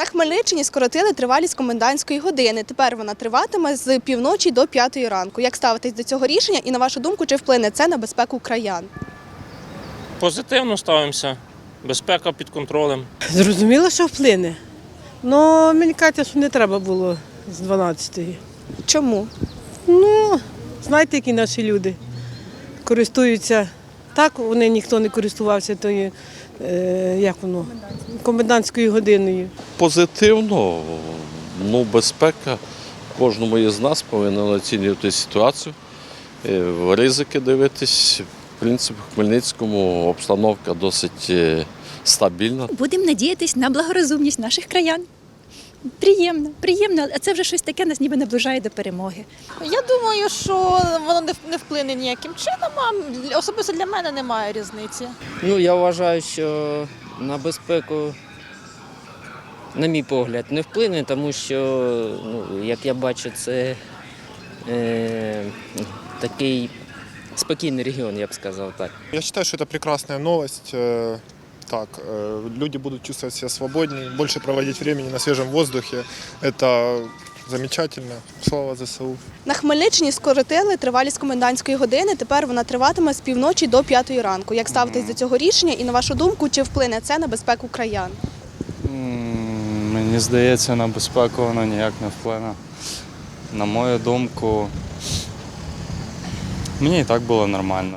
На Хмельниччині скоротили тривалість комендантської години. Тепер вона триватиме з півночі до п'ятої ранку. Як ставитесь до цього рішення і на вашу думку, чи вплине це на безпеку краян? Позитивно ставимося. Безпека під контролем. Зрозуміло, що вплине. Ну, мені кажеться, що не треба було з 12-ї. Чому? Ну, знаєте, які наші люди користуються. Так, вони ніхто не користувався тою, е, як воно, комендантською годиною. Позитивно, ну, безпека кожному із нас повинен оцінювати ситуацію, е, ризики дивитись. В принципі, в Хмельницькому обстановка досить е, стабільна. Будемо надіятись на благорозумність наших краян. Приємно, приємно, а це вже щось таке нас ніби наближає до перемоги. Я думаю, що воно не вплине ніяким чином, а особисто для мене немає різниці. Ну, я вважаю, що на безпеку, на мій погляд, не вплине, тому що, ну, як я бачу, це е, такий спокійний регіон, я б сказав так. Я считаю, что это прекрасная новость Э, Так, э, люди будут чувствовать себя свободнее, больше проводить времени на свежем воздухе. Это замечательно. Слава ЗСУ. На Хмельниччині скоротили тривалість комендантської години. Тепер вона триватиме з півночі до п'ятої ранку. Як ставитесь до цього рішення і на вашу думку, чи вплине це на безпеку краян? М, Мені здається, на безпеку воно ніяк не вплине. На мою думку, мені і так було нормально.